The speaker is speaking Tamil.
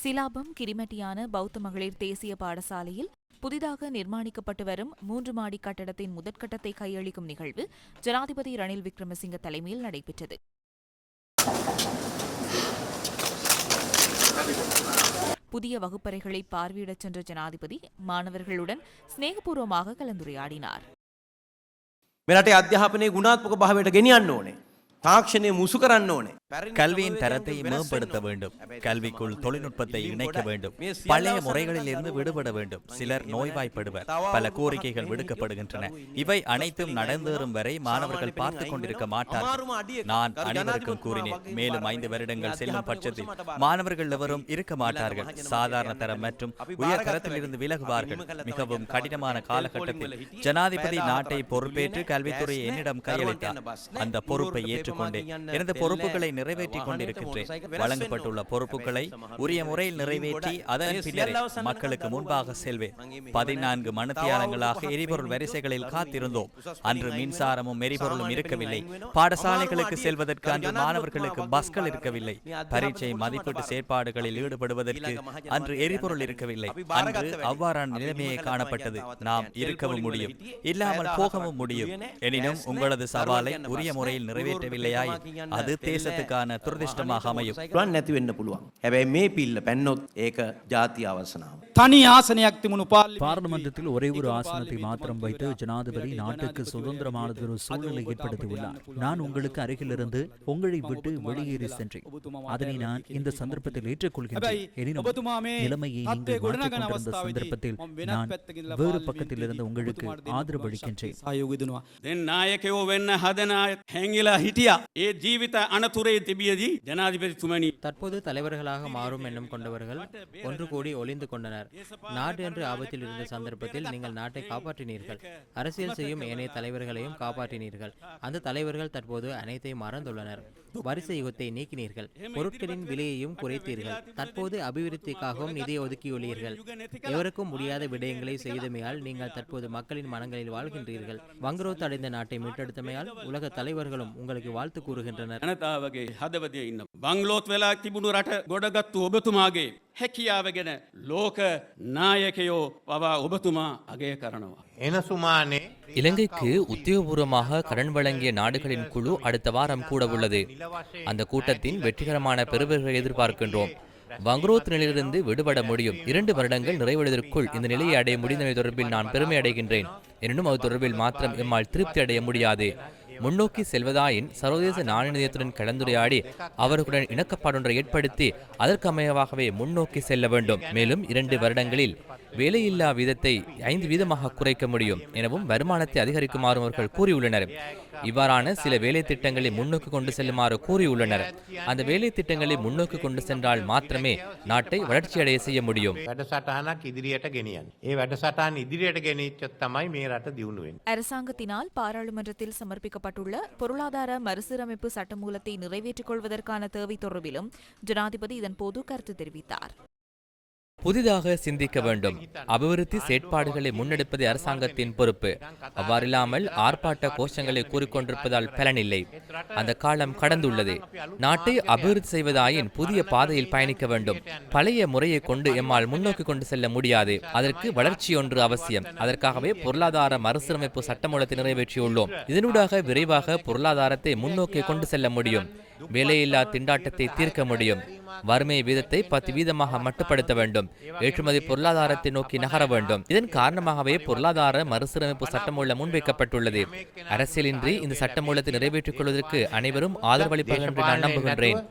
சிலாபம் கிரிமட்டியான பௌத்த மகளிர் தேசிய பாடசாலையில் புதிதாக நிர்மாணிக்கப்பட்டு வரும் மூன்று மாடி கட்டடத்தின் முதற்கட்டத்தை கையளிக்கும் நிகழ்வு ஜனாதிபதி ரணில் விக்ரமசிங்க தலைமையில் நடைபெற்றது புதிய வகுப்பறைகளை பார்வையிடச் சென்ற ஜனாதிபதி மாணவர்களுடன் சிநேகபூர்வமாக கலந்துரையாடினார் මේ රටේ අධ්‍යාපනයේ ගුණාත්මක භාවයට ගෙනියන්න ඕනේ. තාක්ෂණය මුසු කරන්න ඕනේ. கல்வியின் தரத்தை மேம்படுத்த வேண்டும். கல்விக்குள் தொழில்நுட்பத்தை இணைக்க வேண்டும். பழைய முறைகளில் இருந்து விடுபட வேண்டும். சிலர் நோய்வாய்ப்படுவர். பல கோரிக்கைகள் விடுக்கப்படுகின்றன இவை அனைத்தும் நடந்தேறும் வரை மாணவர்கள் பார்த்து கொண்டிருக்க மாட்டார் நான் அனைவருக்கும் கூறினேன். மேலும் ஐந்து வருடங்கள் செல்லும் பட்சத்தில் மாணவர்கள் எவரும் இருக்க மாட்டார்கள். சாதாரண தரம் மற்றும் உயர் தரத்தில் இருந்து விலகுவார்கள். மிகவும் கடினமான காலகட்டத்தில் ஜனாதிபதி நாட்டை பொறுப்பேற்று கல்வித்துறை என்னிடம் கையளித்தார். அந்த பொறுப்பை ஏற்றுக்கொண்டேன் எனது பொறுப்புகளை நிறைவேற்றிக் கொண்டிருக்கின்றேன். வழங்கப்பட்டுள்ள பொறுப்புகளை உரிய முறையில் நிறைவேற்றி அதன் பின்னரே மக்களுக்கு முன்பாக செல்வேன். பதினான்கு மனத்தியாளங்களாக எரிபொருள் வரிசைகளில் காத்திருந்தோம். அன்று மின்சாரமும் எரிபொருளும் இருக்கவில்லை. பாடசாலைகளுக்கு செல்வதற்கு அன்று மாணவர்களுக்கு பஸ்கள் இருக்கவில்லை. பரீட்சை மதிப்பீட்டு செயற்பாடுகளில் ஈடுபடுவதற்கு அன்று எரிபொருள் இருக்கவில்லை. அன்று அவ்வாறான நிலைமையை காணப்பட்டது. நாம் இருக்கவும் முடியும். இல்லாமல் போகவும் முடியும். எனினும் உங்களது சவாலை உரிய முறையில் நிறைவேற்றவில்லையாய். அது தேசத்துக்கு தேசத்துக்கான තෙල්ල துரதிர்ஷ்டமாக அமையும் පුළුවන් නැති වෙන්න පුළුවන්. හැබැයි මේ පිල්ල පැන්නොත් ඒක ජාතිය අවසනාව. තනි ආසනයක් තිබුණු පාර්ලි பாராளுமன்றத்தில் ஒரே ஒரு ஆசனத்தை மாத்திரம் வைத்து ஜனாதிபதி நாட்டுக்கு சுதந்திரமானது ஒரு சூழ்நிலை ஏற்படுத்தியுள்ளார் நான் உங்களுக்கு அருகிலிருந்து உங்களை விட்டு வெளியேறி சென்றேன் அதனை நான் இந்த சந்தர்ப்பத்தில் ஏற்றுக்கொள்கின்றேன் எனினும் ඔබතුමා මේ நிலைமையை තත්ත්වය நீங்கள் ගොඩනගන மாற்றிக் கொண்டிருந்த අවස්ථාවේදී சந்தர்ப்பத்தில் මම වෙනත් நான் පැත්තකින් வேறு පාර්ලිමේන්තුවේදී பக்கத்தில் இருந்து உங்களுக்கு ඔබතුමාට දෙන්න ஆதரவு පුළුවන් அளிக்கின்றேன் ශක්තිය සහයෝගය දෙනවා. දැන් නායකයෝ වෙන්න හදන අය திபியதி ஜனாதிபதி துமணி தற்போது தலைவர்களாக மாறும் எண்ணம் கொண்டவர்கள் ஒன்று கூடி ஒளிந்து கொண்டனர். நாடு என்று ஆபத்தில் இருந்த சந்தர்ப்பத்தில் நீங்கள் நாட்டை காப்பாற்றினீர்கள். அரசியல் செய்யும் ஏனைய தலைவர்களையும் காப்பாற்றினீர்கள். அந்த தலைவர்கள் தற்போது அனைத்தையும் மறந்துள்ளனர். வரிசை யுகத்தை நீக்கினீர்கள். பொருட்களின் விலையையும் குறைத்தீர்கள். தற்போது அபிவிருத்திக்காகவும் நிதி ஒதுக்கியுள்ளீர்கள். எவருக்கும் முடியாத விடயங்களை செய்தமையால் நீங்கள் தற்போது மக்களின் மனங்களில் வாழ்கின்றீர்கள். வங்குரோத்து அடைந்த நாட்டை மீட்டெடுத்தமையால் உலக தலைவர்களும் உங்களுக்கு வாழ்த்து கூறுகின்றனர். ජනතාවගේ හදවදය ඉන්න. බංලෝත් වෙලා තිබුණු රට ගොඩගත්තු ඔබතුමාගේ හැකියාව ගැන ලෝක නායකයෝ පවා ඔබතුමා අගය කරනවා. එනසුමානේ இலங்கைக்கு உத்தியோகபூர்வமாக கடன் வழங்கிய நாடுகளின் குழு அடுத்த வாரம் கூட உள்ளது அந்த கூட்டத்தின் வெற்றிகரமான பெறுவர்களை எதிர்பார்க்கின்றோம் வங்குரோத் நிலையிலிருந்து விடுபட முடியும் இரண்டு வருடங்கள் நிறைவடைவதற்குள் இந்த நிலையை அடைய முடிந்தமை தொடர்பில் நான் பெருமை அடைகின்றேன் எனினும் அது தொடர்பில் மாத்திரம் எம்மால் திருப்தி அடைய முடியாது முன்னோக்கி செல்வதாயின் சர்வதேச நாணய நிதியத்துடன் கலந்துரையாடி அவர்களுடன் இணக்கப்பாடொன்றை ஏற்படுத்தி அதற்கமையவாகவே முன்னோக்கி செல்ல வேண்டும். மேலும் இரண்டு வருடங்களில் வேலையில்லா வீதத்தை ஐந்து வீதமாக குறைக்க முடியும் எனவும் வருமானத்தை அதிகரிக்குமாறும் அவர்கள் கூறியுள்ளனர். இவ்வாறான சில வேலை திட்டங்களை முன்னோக்கி கொண்டு செல்லுமாறு கூறியுள்ளனர். அந்த வேலை திட்டங்களை முன்னோக்கு கொண்டு சென்றால் மாத்திரமே நாட்டை வளர்ச்சி அடைய செய்ய முடியும். அரசாங்கத்தினால் பாராளுமன்றத்தில் சமர்ப்பிக்கப்பட்டுள்ள பொருளாதார மறுசீரமைப்பு சட்டமூலத்தை நிறைவேற்றிக் கொள்வதற்கான தேவை தொடர்பிலும் ஜனாதிபதி இதன் போது கருத்து தெரிவித்தார். புதிதாக சிந்திக்க வேண்டும். அபிவிருத்தி செயற்பாடுகளை முன்னெடுப்பது அரசாங்கத்தின் பொறுப்பு. அவ்வாறில்லாமல் ஆர்ப்பாட்ட கோஷங்களை கூறிக்கொண்டிருப்பதால் பலனில்லை. அந்த காலம் கடந்துள்ளது. நாட்டை அபிவிருத்தி செய்வதாயின் புதிய பாதையில் பயணிக்க வேண்டும். பழைய முறையை கொண்டு எம்மால் முன்னோக்கி கொண்டு செல்ல முடியாது. அதற்கு வளர்ச்சி ஒன்று அவசியம். அதற்காகவே பொருளாதார மறுசீரமைப்பு சட்டமூலத்தை நிறைவேற்றியுள்ளோம். இதனூடாக விரைவாக பொருளாதாரத்தை முன்னோக்கி கொண்டு செல்ல முடியும். வேலையில்லா திண்டாட்டத்தை தீர்க்க முடியும். வறுமை வீதத்தை பத்து வீதமாக மட்டுப்படுத்த வேண்டும் ஏற்றுமதி பொருளாதாரத்தை நோக்கி நகர வேண்டும் இதன் காரணமாகவே பொருளாதார மறுசீரமைப்பு சட்டமூலம் முன்வைக்கப்பட்டுள்ளது அரசியலின்றி இந்த சட்டமூலத்தை நிறைவேற்றிக் கொள்வதற்கு அனைவரும் ஆதரவளிப்பார்கள் என்று நான் நம்புகின்றேன்